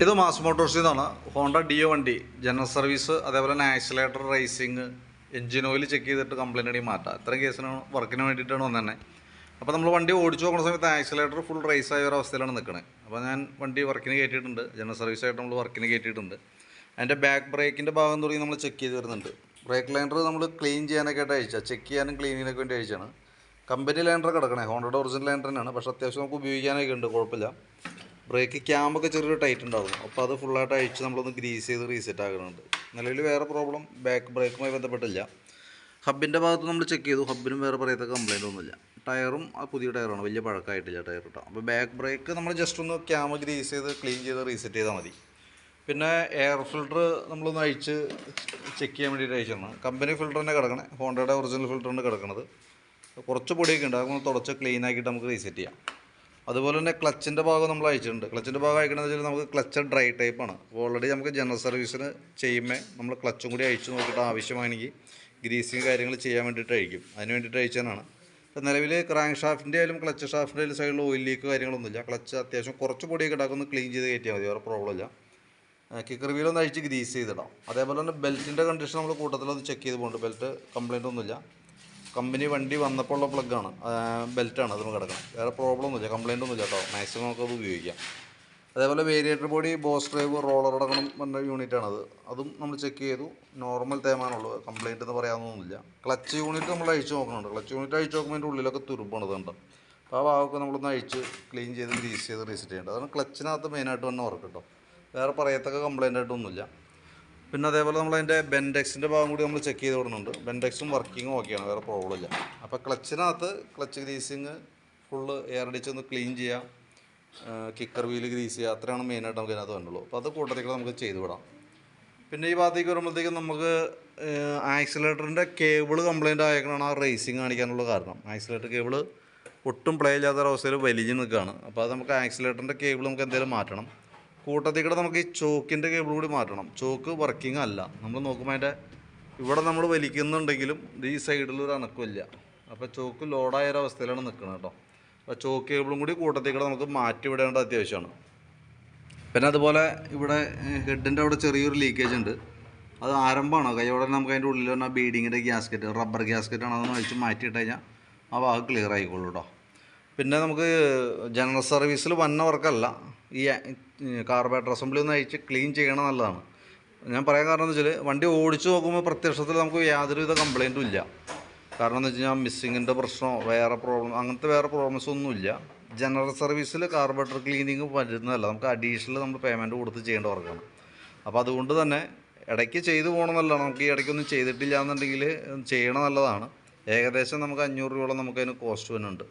ഇത് മാസ് മോട്ടോഴ്സിൽ നിന്നാണ് ഹോണ്ട ഡിയോ വണ്ടി ജനറൽ സർവീസ് അതേപോലെ തന്നെ accelerator racing engine oil check ചെയ്തിട്ട് കംപ്ലയിന്റ് അടി മാറ്റാം. ഇത്രയും കേസിന് വർക്കിന് വേണ്ടിയിട്ടാണ് തന്നെ അപ്പോൾ നമ്മൾ വണ്ടി ഓടിച്ചു നോക്കുന്ന സമയത്ത് ആക്സിലേറ്റർ ഫുൾ റേസ് ആയ ഒരു അവസ്ഥയിലാണ് നിൽക്കുന്നത് അപ്പോൾ ഞാൻ വണ്ടി വർക്കിന് കയറ്റിയിട്ടുണ്ട് ജനറൽ സർവീസായിട്ട് നമ്മൾ വർക്കിന് കയറ്റിയിട്ടുണ്ട് അതിന്റെ ബാക്ക് ബ്രേക്കിന്റെ ഭാഗം തുടങ്ങി നമ്മൾ ചെക്ക് ചെയ്ത് വരുന്നുണ്ട്. ബ്രേക്ക് ലൈൻഡർ നമ്മൾ ക്ലീൻ ചെയ്യാനൊക്കെ ആയിട്ട് അയച്ചാൽ ചെക്ക് ചെയ്യാനും ക്ലീനിങ്ങിനൊക്കെ വേണ്ടി അയച്ചാണ്. കമ്പനി ലൈനർ കിടക്കണേ. ഹോണ്ടയുടെ ഒറിജിനൽ ലൈനർ തന്നെയാണ്. പക്ഷേ അത്യാവശ്യം നമുക്ക് ഉപയോഗിക്കാനൊക്കെ ഉണ്ട്. കുഴപ്പമില്ല. ബ്രേക്ക് ക്യാമ്പൊക്കെ ചെറിയൊരു ടൈറ്റ് ഉണ്ടാകും അപ്പോൾ അത് ഫുള്ളായിട്ട് അഴിച്ച് നമ്മളൊന്ന് ഗ്രീസ് ചെയ്ത് റീസെറ്റ് ആകുന്നുണ്ട് നിലവിൽ വേറെ പ്രോബ്ലം ബാക്ക് ബ്രേക്കുമായി ബന്ധപ്പെട്ടില്ല. ഹബിന്റെ ഭാഗത്ത് നമ്മൾ ചെക്ക് ചെയ്തു. ഹബിനും വേറെ പറയത്ത കംപ്ലൈന്റ് ഒന്നുമില്ല. ടയറും പുതിയ ടയറാണ് വലിയ പഴക്കമായിട്ടില്ല ടയർ കേട്ടോ അപ്പോൾ ബാക്ക് ബ്രേക്ക് നമ്മൾ ജസ്റ്റ് ഒന്ന് ക്യാമ ഗ്രീസ് ചെയ്ത് ക്ലീൻ ചെയ്ത് റീസെറ്റ് ചെയ്താൽ മതി. പിന്നെ എയർ ഫിൽട്ടർ നമ്മളൊന്ന് അഴിച്ച് ചെക്ക് ചെയ്യാൻ വേണ്ടിയിട്ട് അയച്ചാണ് കമ്പനി ഫിൽട്ടർ തന്നെ കിടക്കണേ. ഹോണ്ടയുടെ ഒറിജിനൽ ഫിൽട്ടറിന്റെ കിടക്കണത്. കുറച്ച് പൊടിയൊക്കെ ഉണ്ട്. അതൊന്ന് തുടച്ച് ക്ലീൻ ആക്കിയിട്ട് നമുക്ക് റീസെറ്റ് ചെയ്യാം. അതുപോലെ തന്നെ ക്ലച്ചിന്റെ ഭാഗം നമ്മൾ അയച്ചിട്ടുണ്ട്. ക്ലച്ചിന്റെ ഭാഗം അയക്കണമെന്ന് വെച്ചാൽ നമുക്ക് ക്ലച്ച് ഡ്രൈ ടൈപ്പാണ് അപ്പോൾ ഓൾറെഡി നമുക്ക് ജനറൽ സർവീസിന് ചെയ്യുമ്പോൾ നമ്മൾ ക്ലച്ചും കൂടി അയച്ചു നോക്കിയിട്ട് ആവശ്യമാണെങ്കിൽ ഗ്രീസിങ് കാര്യങ്ങൾ ചെയ്യാൻ വേണ്ടിയിട്ട് അയക്കും. അതിന് വേണ്ടിയിട്ട് അയച്ചതാണ്. നിലവിൽ ക്രാങ്ക് ഷാഫ്റ്റിന്റെ ആയാലും ക്ലച്ച് ഷാഫ്റ്റിന്റെ ആയാലും സൈഡിൽ ഓയിൽ ലീക്ക് കാര്യങ്ങളൊന്നുമില്ല. ക്ലച്ച് അത്യാവശ്യം കുറച്ച് പൊടിയൊക്കെ ഉണ്ടാക്കി ഒന്ന് ക്ലീൻ ചെയ്ത് കയറ്റിയാൽ മതി. വേറെ പ്രോബ്ലം ഇല്ല. കിക്കർ വീലൊന്ന് അഴിച്ച് ഗ്രീസ് ചെയ്തിടാം. അതേപോലെ തന്നെ ബെൽറ്റിന്റെ കണ്ടീഷൻ നമ്മൾ കൂട്ടത്തിലൊന്ന് ചെക്ക് ചെയ്ത് പോകുന്നുണ്ട് ബെൽറ്റ് കംപ്ലൈന്റ് ഒന്നുമില്ല. കമ്പനി വണ്ടി വന്നപ്പോൾ ഉള്ള പ്ലഗ്ഗാണ് ബെൽറ്റാണ് അതിന് കിടക്കണം വേറെ പ്രോബ്ലം ഒന്നുമില്ല. കംപ്ലൈന്റ് ഒന്നുമില്ല കേട്ടോ. മാക്സിമം നമുക്ക് അത് ഉപയോഗിക്കാം. അതേപോലെ variator body boss drive roller അടക്കണം പറഞ്ഞ യൂണിറ്റാണത് അതും നമ്മൾ ചെക്ക് ചെയ്തു. നോർമൽ തേമാനുള്ളൂ കംപ്ലയിന്റ് എന്ന് പറയാനൊന്നുമില്ല. ക്ലച്ച് യൂണിറ്റ് നമ്മൾ അഴിച്ച് നോക്കുന്നുണ്ട്. ക്ലച്ച് യൂണിറ്റ് അഴിച്ച് നോക്കുമ്പോൾ അതിന്റെ ഉള്ളിലൊക്കെ തുരുമ്പാണ് ഇതുണ്ട് അപ്പോൾ ആ ഭാഗമൊക്കെ നമ്മളൊന്ന് അഴിച്ച് ക്ലീൻ ചെയ്ത് ഗ്രീസ് ചെയ്ത് റീസെറ്റ് ചെയ്യേണ്ടത്. അതാണ് ക്ലച്ചിനകത്ത് മെയിനായിട്ട് തന്നെ വർക്ക് കേട്ടോ. വേറെ പറയത്തക്ക കംപ്ലൈന്റ് ആയിട്ടൊന്നുമില്ല. പിന്നെ അതേപോലെ നമ്മൾ അതിന്റെ ബെൻഡെക്സിന്റെ ഭാഗം കൂടി നമ്മൾ ചെക്ക് ചെയ്ത് വിടുന്നുണ്ട് ബെൻഡെക്സും വർക്കിങ്ങും ഓക്കെയാണ് വേറെ പ്രോബ്ലം ഇല്ല. അപ്പോൾ ക്ലച്ചിനകത്ത് ക്ലച്ച് ഗ്രീസിങ് ഫുള്ള് എയർ അടിച്ച് ഒന്ന് ക്ലീൻ ചെയ്യാം. കിക്കർ വീൽ ഗ്രീസ് ചെയ്യുക അത്രയാണ് മെയിനായിട്ട് നമുക്ക് അതിനകത്ത് വേണ്ടുള്ളൂ അപ്പോൾ അത് കൂട്ടത്തിൽ നമുക്ക് ചെയ്ത് വിടാം. പിന്നെ ഈ ഭാഗത്തേക്ക് വരുമ്പോഴത്തേക്കും നമുക്ക് ആക്സിലേറ്ററിന്റെ കേബിൾ കംപ്ലൈന്റ് ആയേക്കണാണ് ആ റേസിങ് കാണിക്കാനുള്ള കാരണം. ആക്സിലേറ്റർ കേബിൾ ഒട്ടും പ്ലേ ഇല്ലാത്ത ഒരവസ്ഥയിൽ വലിഞ്ഞ് നിൽക്കുകയാണ്. അപ്പോൾ അത് നമുക്ക് ആക്സിലേറ്ററിന്റെ കേബിൾ നമുക്ക് എന്തെങ്കിലും മാറ്റണം. കൂട്ടത്തിൽ കൂടെ നമുക്ക് ഈ ചോക്കിന്റെ കേബിൾ കൂടി മാറ്റണം. ചോക്ക് വർക്കിംഗ് അല്ല. നമ്മൾ നോക്കുമ്പോൾ അതിന്റെ ഇവിടെ നമ്മൾ വലിക്കുന്നുണ്ടെങ്കിലും ഈ സൈഡിൽ ഒരു അനക്കമില്ല അപ്പോൾ ചോക്ക് ലോഡായ ഒരു അവസ്ഥയിലാണ് നിൽക്കുന്നത് കേട്ടോ അപ്പോൾ ചോക്ക് കേബിളും കൂടി കൂട്ടത്തിൽ കൂടെ നമുക്ക് മാറ്റി വിടേണ്ട അത്യാവശ്യമാണ് പിന്നെ അതുപോലെ ഇവിടെ ഹെഡിന്റെ അവിടെ ചെറിയൊരു ലീക്കേജ് ഉണ്ട്. അത് ആരംഭമാണ്? കൈയോടെ നമുക്ക് അതിന്റെ ഉള്ളിൽ വന്ന ബീഡിങ്ങിന്റെ ഗ്യാസ്കറ്റ് റബ്ബർ ഗ്യാസ്കറ്റാണ് അതൊന്ന് വലിച്ച് മാറ്റിയിട്ട് കഴിഞ്ഞാൽ ആ ഭാഗം ക്ലിയർ ആയിക്കോളൂ കേട്ടോ പിന്നെ നമുക്ക് ജനറൽ സർവീസിൽ വന്ന വർക്കല്ല ഈ കാർബേറ്റർ അസംബ്ലി ഒന്ന് അയച്ച് ക്ലീൻ ചെയ്യണം നല്ലതാണ്. ഞാൻ പറയാൻ കാരണം എന്ന് വെച്ചാൽ വണ്ടി ഓടിച്ചു നോക്കുമ്പോൾ പ്രത്യക്ഷത്തിൽ നമുക്ക് യാതൊരുവിധ കംപ്ലൈന്റും ഇല്ല. കാരണം എന്ന് വെച്ച് കഴിഞ്ഞാൽ മിസ്സിങ്ങിന്റെ പ്രശ്നമോ വേറെ പ്രോബ്ലം അങ്ങനത്തെ വേറെ പ്രോബ്ലംസ് ഒന്നുമില്ല ജനറൽ സർവീസിൽ കാർബറേറ്റർ ക്ലീനിങ് വരുന്നതല്ല. നമുക്ക് അഡീഷണൽ നമ്മൾ പേയ്മെന്റ് കൊടുത്ത് ചെയ്യേണ്ട വർക്കാണ് അപ്പോൾ അതുകൊണ്ട് തന്നെ ഇടയ്ക്ക് ചെയ്തു പോകണം നല്ലതാണ്. നമുക്ക് ഈ ഇടയ്ക്കൊന്നും ചെയ്തിട്ടില്ല എന്നുണ്ടെങ്കിൽ ചെയ്യണം നല്ലതാണ്. ഏകദേശം നമുക്ക് അഞ്ഞൂറ് രൂപയോളം നമുക്കതിന് കോസ്റ്റ് വരുന്നുണ്ട്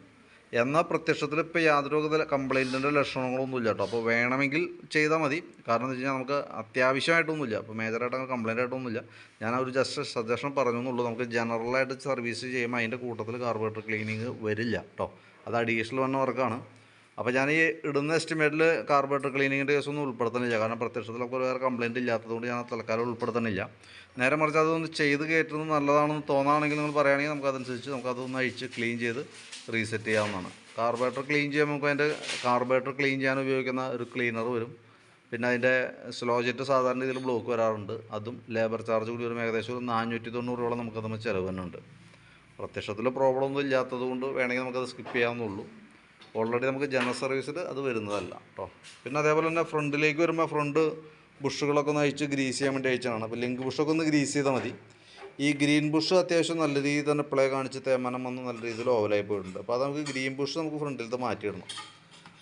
എന്നാൽ പ്രത്യക്ഷത്തിൽ ഇപ്പോൾ യാതൊരു കംപ്ലൈന്റിന്റെ ലക്ഷണങ്ങളൊന്നും ഇല്ല കേട്ടോ. അപ്പോൾ വേണമെങ്കിൽ ചെയ്താൽ മതി. കാരണം എന്ന് വെച്ച് കഴിഞ്ഞാൽ നമുക്ക് അത്യാവശ്യമായിട്ടൊന്നുമില്ല അപ്പോൾ മേജറായിട്ട് അങ്ങനെ കംപ്ലൈന്റ് ആയിട്ടൊന്നുമില്ല ഞാൻ ഒരു ജസ്റ്റ് സജഷൻ പറഞ്ഞു എന്നുള്ളൂ. നമുക്ക് ജനറലായിട്ട് സർവീസ് ചെയ്യുമ്പോൾ അതിന്റെ കൂട്ടത്തിൽ കാർബറേറ്റർ ക്ലീനിങ് വരില്ല കേട്ടോ. അത് അഡീഷണൽ വന്ന വർക്കാണ് അപ്പോൾ ഞാൻ ഈ ഇടുന്ന എസ്റ്റിമേറ്റിൽ കാർബറേറ്റർ ക്ലീനിങ്ങിന്റെ കേസൊന്നും ഉൾപ്പെടുത്തണില്ല കാരണം പ്രത്യക്ഷത്തിൽ നമുക്ക് വേറെ കംപ്ലയിന്റ് ഇല്ലാത്തതുകൊണ്ട് ഞാൻ തൽക്കാലം ഉൾപ്പെടുത്തണില്ല നേരെ മറിച്ച് അതൊന്ന് ചെയ്ത് കയറ്റുന്നത് നല്ലതാണെന്ന് തോന്നുകയാണെങ്കിൽ നിങ്ങൾ പറയുകയാണെങ്കിൽ നമുക്കതനുസരിച്ച് നമുക്കതൊന്ന് അഴിച്ച് ക്ലീൻ ചെയ്ത് റീസെറ്റ് ചെയ്യാവുന്നതാണ്. കാർബറേറ്റർ ക്ലീൻ ചെയ്യാൻ നമുക്ക് അതിന്റെ കാർബറേറ്റർ ക്ലീൻ ചെയ്യാൻ ഉപയോഗിക്കുന്ന ഒരു ക്ലീനർ വരും. പിന്നെ അതിന്റെ സ്ലോ ജെറ്റ് സാധാരണ രീതിയിൽ ബ്ലോക്ക് വരാറുണ്ട്. അതും ലേബർ ചാർജ് കൂടി വരും. ഏകദേശം ഒരു നാനൂറ്റി തൊണ്ണൂറോളം നമുക്കത് ചിലവ് തന്നെ ഉണ്ട് പ്രത്യക്ഷത്തിൽ പ്രോബ്ലം ഒന്നും ഇല്ലാത്തത് കൊണ്ട് വേണമെങ്കിൽ നമുക്കത് സ്കിപ്പ് ചെയ്യാവുന്നുള്ളൂ ഓൾറെഡി നമുക്ക് ജനറൽ സർവീസിൽ അത് വരുന്നതല്ല കേട്ടോ പിന്നെ അതേപോലെ തന്നെ ഫ്രണ്ടിലേക്ക് വരുമ്പോൾ ഫ്രണ്ട് ബുഷുകളൊക്കെ ഒന്ന് അയച്ച് ഗ്രീസ് ചെയ്യാൻ വേണ്ടി അയച്ചതാണ് അപ്പോൾ ലിങ്ക് ബുഷൊക്കെ ഒന്ന് ഗ്രീസ് ചെയ്താൽ മതി. ഈ ഗ്രീൻ ബുഷ് അത്യാവശ്യം നല്ല രീതിയിൽ തന്നെ പ്ലേ കാണിച്ച് തേമാനം വന്ന് നല്ല രീതിയിൽ ഓവലായി പോയിട്ടുണ്ട്. അപ്പോൾ അത് നമുക്ക് ഗ്രീൻ ബുഷ് നമുക്ക് ഫ്രണ്ടിലത്തെ മാറ്റിയിടണം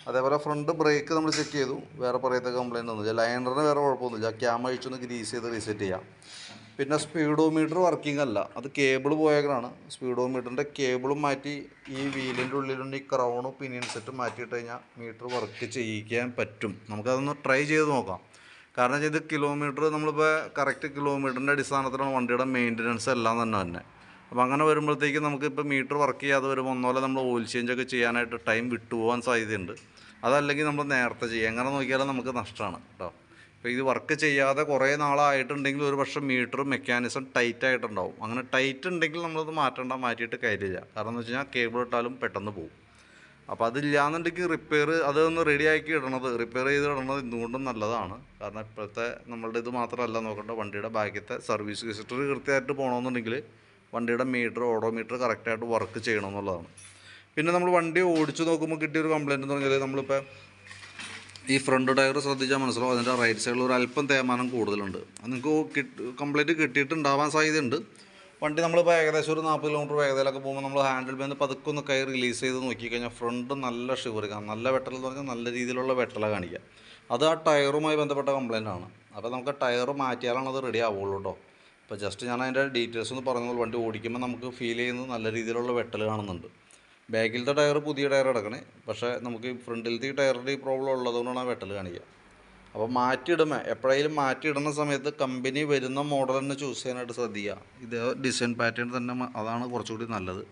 അതേപോലെ ഫ്രണ്ട് ബ്രേക്ക് നമ്മൾ ചെക്ക് ചെയ്തു. വേറെ പറയത്തെ കംപ്ലയിന്റ് ഒന്നുമില്ല. ലൈനറിന് വേറെ കുഴപ്പമൊന്നുമില്ല. ക്യാമ അഴിച്ചൊന്ന് ഗ്രീസ് ചെയ്ത് റീസെറ്റ് ചെയ്യാം. പിന്നെ സ്പീഡോമീറ്റർ വർക്കിംഗ് അല്ല. അത് കേബിൾ പോയേക്കാണ് സ്പീഡോമീറ്ററിന്റെ കേബിളും മാറ്റി ഈ വീലിന്റെ ഉള്ളിലുണ്ട് ഈ ക്രൗണും പിനിയൻ സെറ്റും മാറ്റിയിട്ട് കഴിഞ്ഞാൽ മീറ്റർ വർക്ക് ചെയ്യിക്കാൻ പറ്റും. നമുക്കതൊന്ന് ട്രൈ ചെയ്ത് നോക്കാം. കാരണം ഇത് കിലോമീറ്റർ നമ്മളിപ്പോൾ കറക്റ്റ് കിലോമീറ്ററിന്റെ അടിസ്ഥാനത്തിലാണ് വണ്ടിയുടെ മെയിന്റനൻസ് എല്ലാം തന്നെ തന്നെ അപ്പോൾ അങ്ങനെ വരുമ്പോഴത്തേക്കും നമുക്കിപ്പോൾ മീറ്റർ വർക്ക് ചെയ്യാതെ വരുമ്പോൾ ഒന്നുപോലെ നമ്മൾ ഓയിൽ ചേഞ്ച് ഒക്കെ ചെയ്യാനായിട്ട് ടൈം വിട്ടുപോകാൻ സാധ്യതയുണ്ട്. അതല്ലെങ്കിൽ നമ്മൾ നേരത്തെ ചെയ്യുക എങ്ങനെ നോക്കിയാലും നമുക്ക് നഷ്ടമാണ് കേട്ടോ ഇപ്പോൾ ഇത് വർക്ക് ചെയ്യാതെ കുറേ നാളായിട്ടുണ്ടെങ്കിൽ ഒരു പക്ഷേ മീറ്ററും മെക്കാനിസം ടൈറ്റ് ആയിട്ടുണ്ടാവും. അങ്ങനെ ടൈറ്റ് ഉണ്ടെങ്കിൽ നമ്മളത് മാറ്റേണ്ട മാറ്റിയിട്ട് കാര്യമില്ല. കാരണം എന്ന് വെച്ച് കഴിഞ്ഞാൽ കേബിൾ ഇട്ടാലും പെട്ടെന്ന് പോകും അപ്പോൾ അതില്ലാന്നുണ്ടെങ്കിൽ റിപ്പയർ അതൊന്ന് റെഡി ആക്കി ഇടണത് റിപ്പയർ ചെയ്ത് ഇടണത് എന്തുകൊണ്ടും നല്ലതാണ്. കാരണം ഇപ്പോഴത്തെ നമ്മളുടെ ഇത് മാത്രമല്ല നോക്കേണ്ട വണ്ടിയുടെ ബാക്കിയത്തെ സർവീസ് ഹിസ്റ്ററി കൃത്യമായിട്ട് പോകണമെന്നുണ്ടെങ്കിൽ വണ്ടിയുടെ മീറ്റർ ഓഡോമീറ്റർ കറക്റ്റായിട്ട് വർക്ക് ചെയ്യണമെന്നുള്ളതാണ് പിന്നെ നമ്മൾ വണ്ടി ഓടിച്ചു നോക്കുമ്പോൾ കിട്ടിയൊരു കംപ്ലയിന്റ് എന്ന് പറഞ്ഞാൽ നമ്മളിപ്പോൾ ഈ ഫ്രണ്ട് ടയർ ശ്രദ്ധിച്ചാൽ മനസ്സിലാവും. അതിന്റെ റൈറ്റ് സൈഡിൽ ഒരു അല്പം തേമാനം കൂടുതലുണ്ട്. അത് നിങ്ങൾക്ക് കംപ്ലീറ്റ് കിട്ടിയിട്ടുണ്ടാവാൻ സാധ്യതയുണ്ട്. വണ്ടി നമ്മളിപ്പോൾ ഏകദേശം ഒരു നാൽപ്പത് കിലോമീറ്റർ വേഗതയിലൊക്കെ പോകുമ്പോൾ നമ്മൾ ഹാൻഡിൽ ബേന്ന് പതുക്കെ ഒന്ന് കൈ റിലീസ് ചെയ്ത് നോക്കിക്കഴിഞ്ഞാൽ ഫ്രണ്ട് നല്ല ഷിവർ കാണാം നല്ല വെട്ടൽ എന്ന് പറഞ്ഞാൽ നല്ല രീതിയിലുള്ള വെട്ടല കാണിക്കുക അത് ആ ടയറുമായി ബന്ധപ്പെട്ട കംപ്ലയിന്റ് ആണ്. അപ്പോൾ നമുക്ക് ടയർ മാറ്റിയാലാണ് അത് റെഡി ആവുള്ളൂ കേട്ടോ അപ്പോൾ ജസ്റ്റ് ഞാൻ അതിന്റെ ഡീറ്റെയിൽസ് ഒന്ന് പറഞ്ഞു വണ്ടി ഓടിക്കുമ്പോൾ നമുക്ക് ഫീൽ ചെയ്യുന്നത് നല്ല രീതിയിലുള്ള വെട്ടൽ കാണുന്നുണ്ട്. ബാക്കിലത്തെ ടയർ പുതിയ ടയർ അടക്കണേ പക്ഷേ നമുക്ക് ഫ്രണ്ടിലത്തെ ഈ ടയറിന്റെ ഈ പ്രോബ്ലം ഉള്ളതുകൊണ്ടാണ് ആ വെട്ടൽ കാണിക്കുക. അപ്പോൾ മാറ്റിയിടുമ്പോൾ എപ്പോഴെങ്കിലും മാറ്റിയിടുന്ന സമയത്ത് കമ്പനി വരുന്ന മോഡൽ തന്നെ ചൂസ് ചെയ്യാനായിട്ട് ശ്രദ്ധിക്കുക. ഇത് ഡിസൈൻ പാറ്റേൺ തന്നെ അതാണ് കുറച്ചുകൂടി നല്ലത്.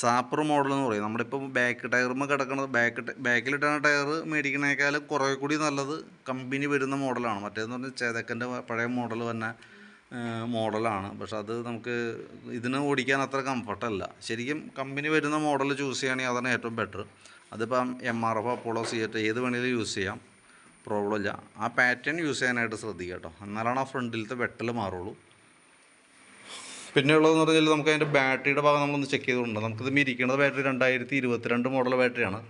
സാപ്പർ മോഡൽ എന്ന് പറയും. നമ്മുടെ ഇപ്പോൾ ബാക്ക് ടയറുമ്പോൾ കിടക്കുന്നത് ബാക്ക് ബാക്കിലിട്ടാണ് ടയർ മേടിക്കുന്നതിനേക്കാൾ കുറേ കൂടി നല്ലത് കമ്പനി വരുന്ന മോഡലാണ് മറ്റേതെന്ന് പറഞ്ഞാൽ ചേതക്കന്റെ പഴയ മോഡൽ തന്നെ. മോഡലാണ്. പക്ഷെ അത് നമുക്ക് ഇതിന് ഓടിക്കാൻ അത്ര കംഫർട്ടല്ല ശരിക്കും കമ്പനി വരുന്ന മോഡൽ ചൂസ് ചെയ്യുകയാണെങ്കിൽ അതാണ് ഏറ്റവും ബെറ്റർ അതിപ്പം M R F Apollo CEAT ഏത് വേണമെങ്കിലും യൂസ് ചെയ്യാം. പ്രോബ്ലം ഇല്ല. ആ പാറ്റേൺ യൂസ് ചെയ്യാനായിട്ട് ശ്രദ്ധിക്കുക കേട്ടോ. എന്നാലാണ് ആ ഫ്രണ്ടിലത്തെ വെട്ടൽ മാറുള്ളൂ. പിന്നെ ഉള്ളതെന്ന് പറഞ്ഞാൽ നമുക്ക് അതിന്റെ ബാറ്ററിയുടെ ഭാഗം നമ്മളൊന്ന് ചെക്ക് ചെയ്തുകൊണ്ട് നമുക്കിത് ഇരിക്കുന്നത് ബാറ്ററി രണ്ടായിരത്തി ഇരുപത്തിരണ്ട് മോഡൽ ബാറ്ററിയാണ്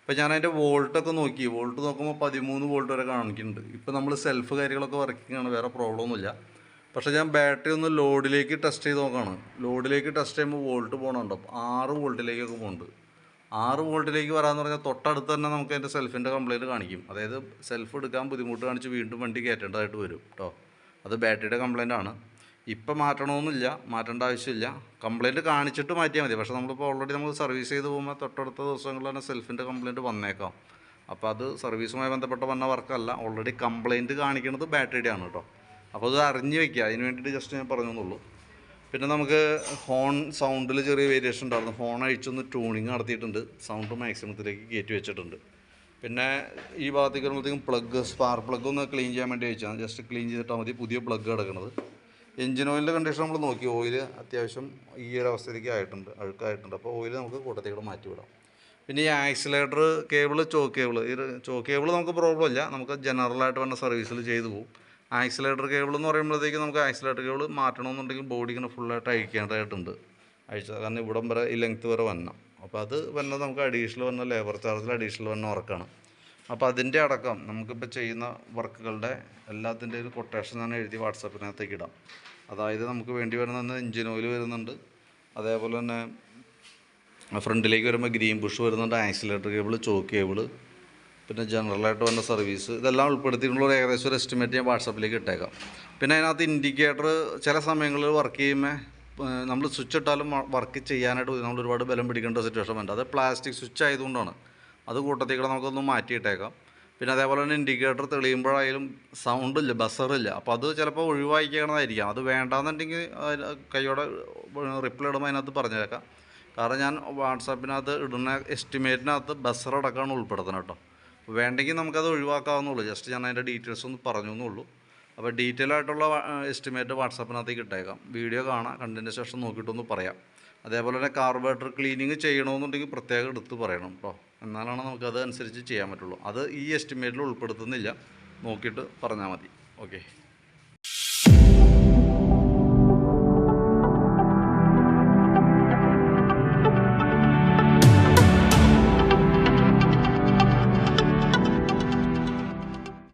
ഇപ്പോൾ ഞാൻ അതിന്റെ വോൾട്ടൊക്കെ നോക്കി. വോൾട്ട് നോക്കുമ്പോൾ പതിമൂന്ന് വോൾട്ട് വരെ കാണിക്കുന്നുണ്ട്. ഇപ്പോൾ നമ്മൾ സെൽഫ് കാര്യങ്ങളൊക്കെ വർക്കിംഗ് ആണ്. വേറെ പ്രോബ്ലം ഒന്നുമില്ല. പക്ഷേ ഞാൻ ബാറ്ററി ഒന്ന് ലോഡിലേക്ക് ടെസ്റ്റ് ചെയ്ത് നോക്കുകയാണ് ലോഡിലേക്ക് ടെസ്റ്റ് ചെയ്യുമ്പോൾ വോൾട്ട് പോകണുണ്ട് ആറ് വോൾട്ടിലേക്കൊക്കെ പോകുന്നുണ്ട് ആറ് വോൾട്ടിലേക്ക് വരാമെന്ന് പറഞ്ഞാൽ തൊട്ടടുത്ത് തന്നെ നമുക്ക് അതിന്റെ സെൽഫിന്റെ കംപ്ലയിന്റ് കാണിക്കും. അതായത് സെൽഫ് എടുക്കാൻ ബുദ്ധിമുട്ട് കാണിച്ച് വീണ്ടും വണ്ടി കയറ്റേണ്ടതായിട്ട് വരും കേട്ടോ അത് ബാറ്ററിയുടെ കംപ്ലയിന്റ് ആണ്. ഇപ്പം മാറ്റണമെന്നില്ല മാറ്റേണ്ട ആവശ്യമില്ല. കംപ്ലയിന്റ് കാണിച്ചിട്ട് മാറ്റിയാൽ മതി. പക്ഷേ നമ്മളിപ്പോൾ ഓൾറെഡി നമ്മൾ സർവീസ് ചെയ്ത് പോകുമ്പോൾ തൊട്ടടുത്ത ദിവസങ്ങളിൽ തന്നെ സെൽഫിന്റെ കംപ്ലയിന്റ് വന്നേക്കാം. അപ്പോൾ അത് സർവീസുമായി ബന്ധപ്പെട്ട വന്ന വർക്കല്ല ഓൾറെഡി കംപ്ലയിന്റ് കാണിക്കുന്നത് ബാറ്ററിയുടെ ആണ് കേട്ടോ അപ്പോൾ അത് അറിഞ്ഞ് വയ്ക്കുക. അതിന് വേണ്ടിയിട്ട് ജസ്റ്റ് ഞാൻ പറഞ്ഞു പറഞ്ഞെന്നുള്ളൂ പിന്നെ നമുക്ക് ഹോൺ സൗണ്ടിൽ ചെറിയ വേരിയേഷൻ ഉണ്ടായിരുന്നു. ഹോൺ അഴിച്ചൊന്ന് ട്യൂണിങ് നടത്തിയിട്ടുണ്ട്. സൗണ്ട് മാക്സിമത്തിലേക്ക് കയറ്റി വെച്ചിട്ടുണ്ട്. പിന്നെ ഈ ഭാഗത്തേക്ക് വരുമ്പോഴത്തേക്കും പ്ലഗ് സ്പാർ പ്ലഗ് ഒന്ന് ക്ലീൻ ചെയ്യാൻ വേണ്ടി വെച്ചാൽ ജസ്റ്റ് ക്ലീൻ ചെയ്തിട്ടാൽ മതി പുതിയ പ്ലഗ് കിടക്കുന്നത് എഞ്ചിൻ ഓയിലിന്റെ കണ്ടീഷൻ നമ്മൾ നോക്കി. ഓയിൽ അത്യാവശ്യം ഈ ഒരു അവസ്ഥയിലേക്ക് ആയിട്ടുണ്ട് അഴുക്കായിട്ടുണ്ട്. അപ്പോൾ ഓയിൽ നമുക്ക് കൂട്ടത്തേക്കൂടെ മാറ്റി വിടാം. പിന്നെ ഈ ആക്സിലേറ്റർ കേബിൾ ചോക്ക് കേബിൾ ഈ ചോക്ക് കേബിൾ നമുക്ക് പ്രോബ്ലം ഇല്ല. നമുക്ക് ജനറലായിട്ട് വേണ്ട സർവീസിൽ ചെയ്തു പോകും. ആക്സിലേറ്റർ കേബിൾ എന്ന് പറയുമ്പോഴത്തേക്ക് നമുക്ക് ആക്സിലേറ്റർ കേബിൾ മാറ്റണമെന്നുണ്ടെങ്കിൽ ബോഡി ഇങ്ങനെ ഫുള്ളായിട്ട് അഴിക്കേണ്ടതായിട്ടുണ്ട്. അഴിച്ച കാരണം ഇവിടം വരെ ഈ ലെങ്ത്ത് വരെ വരണം അപ്പോൾ അത് വന്ന നമുക്ക് അഡീഷണൽ വന്ന ലേബർ ചാർജിൽ അഡീഷണൽ വന്ന വർക്കാണ് അപ്പോൾ അതിന്റെ അടക്കം നമുക്കിപ്പോൾ ചെയ്യുന്ന വർക്കുകളുടെ എല്ലാത്തിന്റെ ഒരു കൊട്ടേഷൻ ഞാൻ എഴുതി വാട്സപ്പിനകത്തേക്ക് ഇടാം. അതായത് നമുക്ക് വേണ്ടി വരുന്ന എഞ്ചിൻ ഓയിൽ വരുന്നുണ്ട്. അതേപോലെ തന്നെ ഫ്രണ്ടിലേക്ക് വരുമ്പോൾ ഗ്രീൻ ബുഷ് വരുന്നുണ്ട് ആക്സിലേറ്റർ കേബിൾ ചോക്ക് കേബിൾ പിന്നെ ജനറലായിട്ട് വന്ന സർവീസ് ഇതെല്ലാം ഉൾപ്പെടുത്തിയിട്ടുള്ള ഒരു ഏകദേശം ഒരു എസ്റ്റിമേറ്റ് ഞാൻ വാട്സപ്പിലേക്ക് ഇട്ടേക്കാം. പിന്നെ അതിനകത്ത് ഇൻഡിക്കേറ്റർ ചില സമയങ്ങളിൽ വർക്ക് ചെയ്യുമ്പോൾ നമ്മൾ സ്വിച്ച് ഇട്ടാലും വർക്ക് ചെയ്യാനായിട്ട് നമ്മൾ ഒരുപാട് ബലം പിടിക്കേണ്ട സിറ്റുവേഷൻ വേണ്ട അത് പ്ലാസ്റ്റിക് സ്വിച്ച് ആയതുകൊണ്ടാണ്. അത് കൂട്ടത്തേക്കൂടെ നമുക്കൊന്ന് മാറ്റിയിട്ടേക്കാം പിന്നെ അതേപോലെ തന്നെ ഇൻഡിക്കേറ്റർ തെളിയുമ്പോഴായാലും സൗണ്ട് ഇല്ല ബസറില്ല അപ്പോൾ അത് ചിലപ്പോൾ ഒഴിവാക്കിക്കണതായിരിക്കാം അത് വേണ്ടാന്നുണ്ടെങ്കിൽ കൈയോടെ റിപ്ലൈ ഇടുമ്പോൾ അതിനകത്ത് പറഞ്ഞേക്കാം. കാരണം ഞാൻ വാട്സാപ്പിനകത്ത് ഇടുന്ന എസ്റ്റിമേറ്റിനകത്ത് ബസർ അടക്കമാണ് ഉൾപ്പെടുത്തണം കേട്ടോ. വേണ്ടെങ്കിൽ നമുക്കത് ഒഴിവാക്കാവുന്നുള്ളൂ. ജസ്റ്റ് ഞാൻ അതിന്റെ ഡീറ്റെയിൽസ് ഒന്ന് പറഞ്ഞു എന്നുള്ളൂ അപ്പോൾ ഡീറ്റെയിൽ ആയിട്ടുള്ള എസ്റ്റിമേറ്റ് വാട്സാപ്പിനകത്തേക്ക് ഇട്ടേക്കാം. വീഡിയോ കാണാം കണ്ടതിന് ശേഷം നോക്കിയിട്ടൊന്ന് പറയാം. അതേപോലെ തന്നെ കാർബറേറ്റർ ക്ലീനിങ് ചെയ്യണമെന്നുണ്ടെങ്കിൽ പ്രത്യേകം എടുത്ത് പറയണം കേട്ടോ എന്നാലാണ് നമുക്കത് അനുസരിച്ച് ചെയ്യാൻ പറ്റുള്ളൂ. അത് ഈ എസ്റ്റിമേറ്റിൽ ഉൾപ്പെടുത്തുന്നില്ല. നോക്കിയിട്ട് പറഞ്ഞാൽ മതി. ഓക്കെ